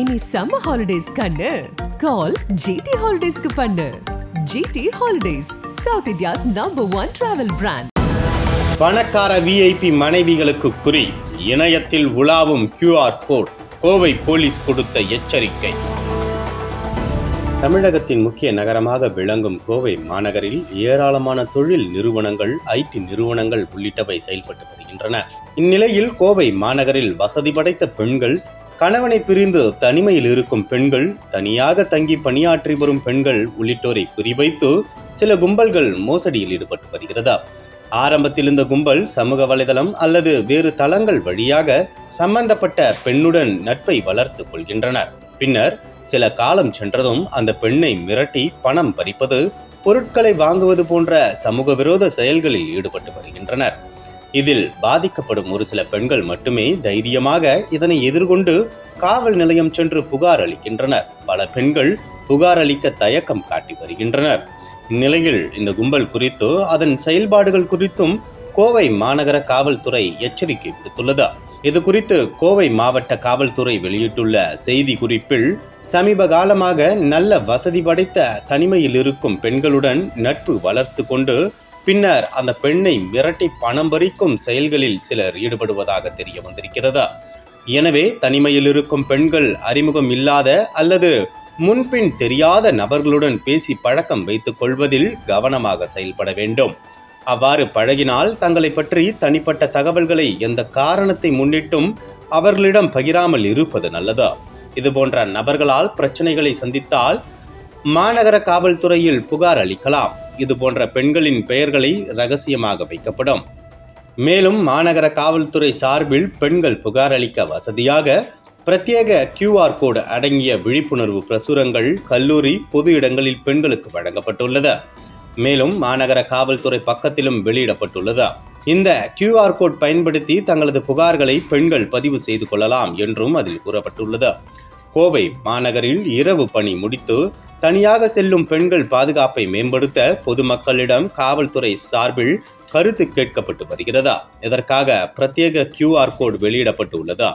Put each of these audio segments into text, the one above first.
இனி summer holidays கண்ணு. கால் GT ஹாலிடேஸ்க்கு பண்ணு. GT Holidays South India's number one travel brand பணக்கார விஐபி மனைவிகளுக்கு குறி. இணையத்தில் உலாவும் கியூஆர் கோட் கோவை போலீஸ் கொடுத்த எச்சரிக்கை. தமிழகத்தின் முக்கிய நகரமாக விளங்கும் கோவை மாநகரில் ஏராளமான தொழில் நிறுவனங்கள் ஐடி நிறுவனங்கள் உள்ளிட்டவை செயல்பட்டு வருகின்றன. இந்நிலையில் கோவை மாநகரில் வசதி படைத்த பெண்கள் கணவனை பிரிந்து தனிமையில் இருக்கும் பெண்கள் தனியாக தங்கி பணியாற்றி வரும் பெண்கள் உள்ளிட்டோரை குறிவைத்து சில கும்பல்கள் மோசடியில் ஈடுபட்டு வருகிறதா? ஆரம்பத்தில் இந்த கும்பல் சமூக வலைதளம் அல்லது வேறு தளங்கள் வழியாக சம்பந்தப்பட்ட பெண்ணுடன் நட்பை வளர்த்து கொள்கின்றனர் பின்னர் சில காலம் சென்றதும் அந்த பெண்ணை மிரட்டி பணம் பறிப்பது பொருட்களை வாங்குவது போன்ற சமூக விரோத செயல்களில் ஈடுபட்டு வருகின்றனர். இதில் பாதிக்கப்படும் ஒரு சில பெண்கள் மட்டுமே தைரியமாக இதனை எதிர்கொண்டு காவல் நிலையம் சென்று புகார் அளிக்கின்றனர். பல பெண்கள் புகார் அளிக்க தயக்கம் காட்டி வருகின்றனர். இந்நிலையில் இந்த கும்பல் குறித்து அதன் செயல்பாடுகள் குறித்தும் கோவை மாநகர காவல்துறை எச்சரிக்கை விடுத்துள்ளது. இது குறித்து கோவை மாவட்ட காவல்துறை வெளியிட்டுள்ள செய்தி குறிப்பில் சமீப காலமாக நல்ல வசதி படைத்த தனிமையில் இருக்கும் பெண்களுடன் நட்பு வளர்த்து கொண்டு பின்னர் அந்த பெண்ணை மிரட்டி பணம் பறிக்கும் செயல்களில் சிலர் ஈடுபடுவதாக தெரிய வந்திருக்கிறது? எனவே தனிமையில் இருக்கும் பெண்கள் அறிமுகம் இல்லாத அல்லது முன்பின் தெரியாத நபர்களுடன் பேசி பழக்கம் வைத்துக் கொள்வதில் கவனமாக செயல்பட வேண்டும். அவ்வாறு பழகினால் தங்களை பற்றி தனிப்பட்ட தகவல்களை எந்த காரணத்தை முன்னிட்டும் அவர்களிடம் பகிராமல் இருப்பது நல்லது? இது போன்ற நபர்களால் பிரச்சனைகளை சந்தித்தால் மாநகர காவல்துறையில் புகார் அளிக்கலாம். இது போன்ற பெண்களின் பெயர்களை ரகசியமாக வைக்கப்படும். மேலும் மாநகர காவல்துறை சார்பில் பெண்கள் புகார் அளிக்க வசதியாக பிரத்யேக கியூஆர் கோடு அடங்கிய விழிப்புணர்வு பிரசுரங்கள் கல்லூரி பொது இடங்களில் பெண்களுக்கு வழங்கப்பட்டுள்ளது. மேலும் மாநகர காவல்துறை பக்கத்திலும் வெளியிடப்பட்டுள்ளது. இந்த கியூஆர் கோட் பயன்படுத்தி தங்களது புகார்களை பெண்கள் பதிவு செய்து கொள்ளலாம் என்றும் அதில் கூறப்பட்டுள்ளது. கோவை மாநகரில் இரவு பணி முடித்து தனியாக செல்லும் பெண்கள் பாதுகாப்பை மேம்படுத்த பொதுமக்களிடம் காவல்துறை சார்பில் கருத்து கேட்கப்பட்டு வருகிறதா? இதற்காக பிரத்யேக கியூஆர் கோட் வெளியிடப்பட்டுள்ளதா?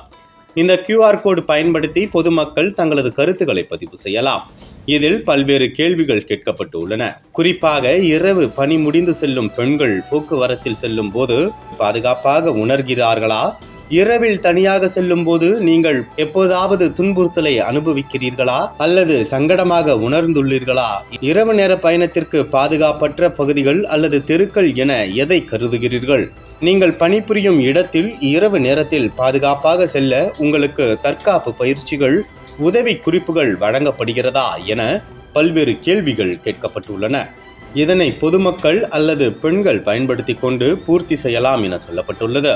இந்த கியூஆர் கோடு பயன்படுத்தி பொதுமக்கள் தங்களது கருத்துக்களை பதிவு செய்யலாம். இதில் பல்வேறு கேள்விகள் கேட்கப்பட்டு உள்ளன. குறிப்பாக இரவு பணி முடிந்து செல்லும் பெண்கள் போக்குவரத்தில் செல்லும் போது பாதுகாப்பாக உணர்கிறார்களா? இரவில் தனியாக செல்லும் போது நீங்கள் எப்போதாவது துன்புறுத்தலை அனுபவிக்கிறீர்களா? அல்லது சங்கடமாக உணர்ந்துள்ளீர்களா? இரவு நேர பயணத்திற்கு பாதுகாப்பற்ற பகுதிகள் அல்லது தெருக்கள் என எதை கருதுகிறீர்கள்? நீங்கள் பணிபுரியும் இடத்தில் இரவு நேரத்தில் பாதுகாப்பாக செல்ல உங்களுக்கு தற்காப்பு பயிற்சிகள் உதவி குறிப்புகள் வழங்கப்படுகிறதா என பல்வேறு கேள்விகள் கேட்கப்பட்டுள்ளன. இதனை பொதுமக்கள் அல்லது பெண்கள் பயன்படுத்தி கொண்டு பூர்த்தி செய்யலாம் என சொல்லப்பட்டுள்ளது.